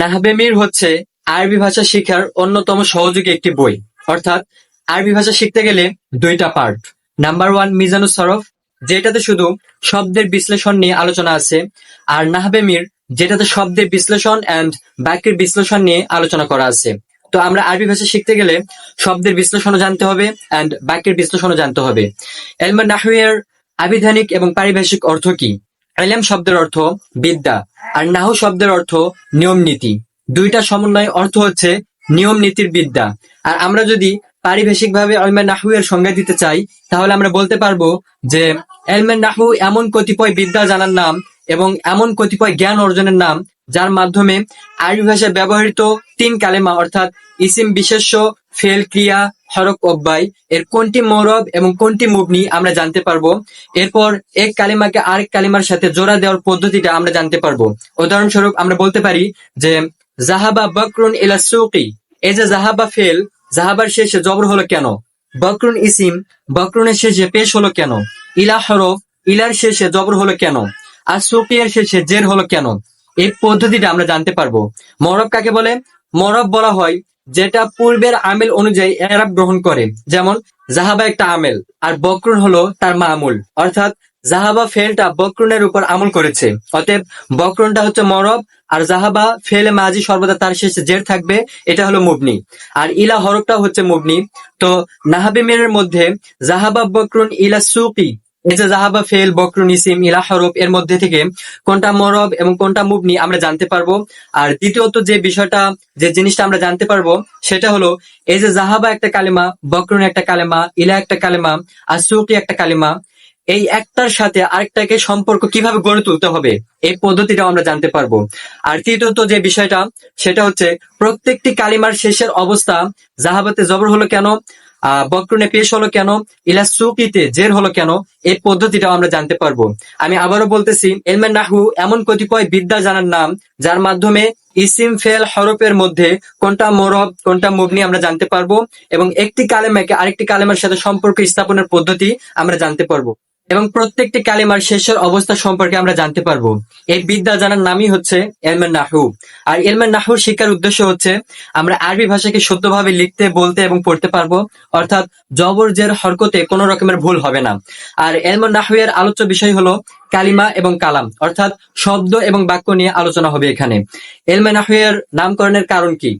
নাহবেমির হচ্ছে আরবি ভাষা শিখার অন্যতম সহযোগী একটি বই। অর্থাৎ, আরবি ভাষা শিখতে গেলে দুইটা পার্ট নাম্বার ওয়ান মিজানুস সরফ, যেটাতে শুধু শব্দের বিশ্লেষণ নিয়ে আলোচনা আছে, আর নাহবেমির যেটাতে শব্দের বিশ্লেষণ অ্যান্ড বাক্যের বিশ্লেষণ নিয়ে আলোচনা করা আছে। তো আমরা আরবি ভাষা শিখতে গেলে শব্দের বিশ্লেষণও জানতে হবে অ্যান্ড বাক্যের বিশ্লেষণও জানতে হবে। এলমান নাহুয়ের আবিধানিক এবং পারিভাষিক অর্থ কি? এলেম শব্দের অর্থ বিদ্যা আর নাহু শব্দের অর্থ নিয়ম নীতি। দুইটা সমন্বয় অর্থ হচ্ছে নিয়ম নীতির বিদ্যা। আর আমরা যদি পারিভাষিক ভাবে এলমেন নাহু এর সংজ্ঞা দিতে চাই, তাহলে আমরা বলতে পারব যে এলমেন নাহু এমন কতিপয় বিদ্যা জানার নাম এবং এমন কতিপয় জ্ঞান অর্জনের নাম, যার মাধ্যমে আরবি ভাষায় ব্যবহৃত তিন কালেমা, অর্থাৎ ইসিম বিশেষ্য, ফেল ক্রিয়া হরক অব্যয় এর কোনটি মৌরব এবং কোনটি মুবনি আমরা জানতে পারব। এরপর এক কালিমাকে আরেক কালিমার সাথে জোড়া দেওয়ার পদ্ধতিটা আমরা জানতে পারব। উদাহরণস্বরূপ আমরা বলতে পারি যে, জাহাবা বকরুন ইলা সুকি। এই যে জাহাবা ফেল, জাহাবার শেষে জবর হলো কেন? বকরুন ইসিম, বকরুনের শেষে পেশ হলো কেন? ইলা হরফ, ইলার শেষে জবর হলো কেন? আর সুকিয়ার শেষে জের হলো কেন? এই পদ্ধতিটা আমরা জানতে পারব। মরব কাকে বলে? মরব বলা হয় যেটা পূর্বের আমেল অনুযায়ী এরাব গ্রহণ করে। যেমন জাহাবা একটা আমেল, আর বকরুন হলো তার মামুল। অর্থাৎ জাহাবা ফেলটা বকরুনের উপর আমল করেছে। অতএব, বকরুনটা হচ্ছে মরব, আর জাহাবা ফেলে মাজি সর্বদা তার শেষে জের থাকবে, এটা হলো মুবনি। আর ইলা হরফটা হচ্ছে মুবনি। তো নাহাবি মেরের মধ্যে জাহাবা বকরুন ইলা সুকি এই জাহাবা, ফেল বকরুন ইসিম ইলা হরফ, এর মধ্যে থেকে কোনটা মরব এবং কোনটা মুবনি আমরা জানতে পারব। আর দ্বিতীয়ত যে বিষয়টা, যে জিনিসটা আমরা জানতে পারব, সেটা হলো এই যে জাহাবা একটা কালেমা, বকরুন একটা কালেমা ইলা একটা কালেমা, আর সুকি একটা কালেমা, এই একটার সাথে আরেকটাকে সম্পর্ক কীভাবে গড়ে তুলতে হবে, এই পদ্ধতিটাও আমরা জানতে পারব। আর তৃতীয়ত যে বিষয়টা, সেটা হচ্ছে প্রত্যেকটি কালিমার শেষের অবস্থা জাহাবাতে জবর হলো কেন? বক্রনে পেশ হলো কেন? ইলা সুকিতে জের হলো কেন? এই পদ্ধতিটাও আমরা জানতে পারব। আমি আবারও বলতেছি এলমেন নাহু এমন কতিপয় বিদ্যা জানার নাম, যার মাধ্যমে ইসিম ফেল হরফের মধ্যে কোনটা মোরব, কোনটা মুবনি আমরা জানতে পারব এবং একটি কালেমাকে আরেকটি কালেমার সাথে সম্পর্ক স্থাপনের পদ্ধতি আমরা জানতে পারব। এবং প্রত্যেকটি কালিমার শেষের অবস্থা সম্পর্কে আমরা জানতে পারব। এই বিদ্যা জানার নামই হচ্ছে এলমেন নাহু। আর এলমেন নাহুর শিক্ষার উদ্দেশ্য হচ্ছে, আমরা আরবি ভাষাকে শুদ্ধভাবে লিখতে, বলতে এবং পড়তে পারব, অর্থাৎ জবর, জের, হরকতে কোনো রকমের ভুল হবে না। আর এলমেন নাহু এর আলোচ্য বিষয় হলো কালিমা এবং কালাম, অর্থাৎ শব্দ এবং বাক্য নিয়ে আলোচনা হবে এখানে। এলমে নাহু এর নামকরণের কারণ কি?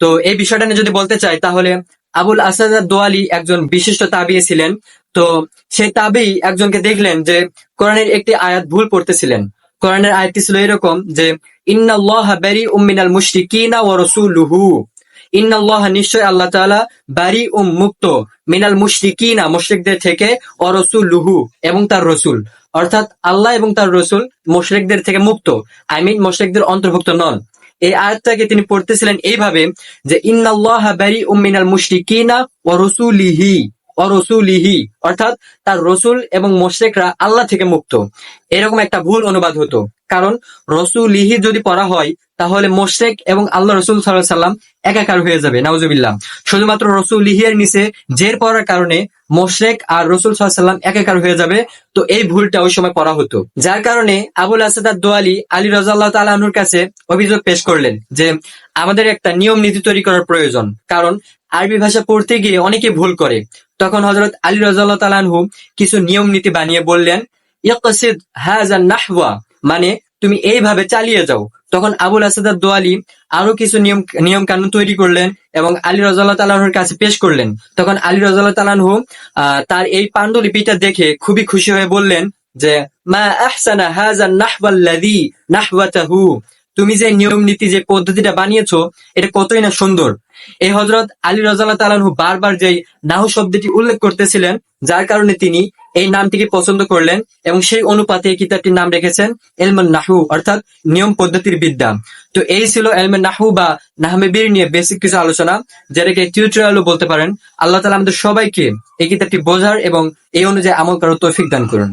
তো এই বিষয়টা নিয়ে যদি বলতে চাই, তাহলে আবুল আসাদ দোয়ালি একজন বিশিষ্ট তাবিয়ে ছিলেন। তো সেই তাবি একজনকে দেখলেন যে কোরআনের একটি আয়াত ভুল পড়তেছিলেন। কোরআনের আয়াতটি ছিল এরকম যে, ইন্নাল্লাহ বারি উম্মিনাল মুশরিকিনা ওয়া রাসূলুহু। ইন্নাল্লাহ নিশ্চয় আল্লাহ তাআলা বারি উম মুক্ত মিনাল মুশরিকিনা, মুশরিকদের থেকে ও রাসূলুহু এবং তার রসুল। অর্থাৎ আল্লাহ এবং তার রসুল মুশরিকদের থেকে মুক্ত। আই মিন মুশরিকদের অন্তর্ভুক্ত নন। এই আয়াতটাকে তিনি পড়তেছিলেন এইভাবে যে, ইন্নাল্লাহ বারি মুশরিকিনা ও রসুলিহি অরসুলিহি অর্থাৎ তার রসুল এবং মোশেকরা আল্লাহ থেকে মুক্ত। এরকম একটা ভুল অনুবাদ হতো। কারণ রসুলিহি যদি পড়া হয়, তাহলে মোশেক এবং আল্লাহ রসুল সাল্লাহ সাল্লাম একাকার হয়ে যাবে, নাউজুবিল্লাহ। শুধুমাত্র রসুলিহি এর নিচে জের পড়ার কারণে মোশেক আর রসুল সাল্লাম একাকার হয়ে যাবে, তো এই ভুলটা ওই সময় পড়া হতো। যার কারণে আবুল আসাদ দোয়ালি আলী রাজাল্লাহ তালাহুর কাছে অভিযোগ পেশ করলেন যে, আমাদের একটা নিয়ম নীতি তৈরি করার প্রয়োজন, কারণ আরবি ভাষা পড়তে গিয়ে অনেকে ভুল করে। তখন হজরত আলী রাজাল্লাহ তালানহু কিছু নিয়ম নীতি বানিয়ে বললেন ইয়কসিদ হাজা নাহওয়া। মানে তুমি এইভাবে চালিয়ে যাও। তখন আবুল আসাদ দোয়ালি আরও কিছু নিয়ম নিয়ম কানুন তৈরি করলেন এবং আলী রাজাল্লাহ তালাহুর কাছে পেশ করলেন। তখন আলী রাজাল্লাহ তালানহু তার এই পাণ্ডুলিপিটা দেখে খুবই খুশি হয়ে বললেন যে, মা আহসানা হাজা নাহওয়াল্লাযী নাহওয়াতাহু? তুমি যে নিয়ম, নীতি, যে পদ্ধতিটা বানিয়েছো, এটা কতই না সুন্দর। এই হজরত আলী রাজাল্লাহ তালানহু বারবার যেই নাহু শব্দটি উল্লেখ করতেছিলেন যার কারণে তিনি এই নামটিকে পছন্দ করলেন এবং সেই অনুপাতে এই কিতাবটির নাম রেখেছেন এলমান নাহু, অর্থাৎ নিয়ম পদ্ধতির বিদ্যা। তো এই ছিল এলমেন নাহু বা নাহমেবির নিয়ে বেসিক কিছু আলোচনা, যেটাকে টিউটোরিয়ালও বলতে পারেন। আল্লাহ তালা আমাদের সবাইকে এই কিতাবটি বোঝার এবং এই অনুযায়ী আমল করার তৌফিক দান করুন।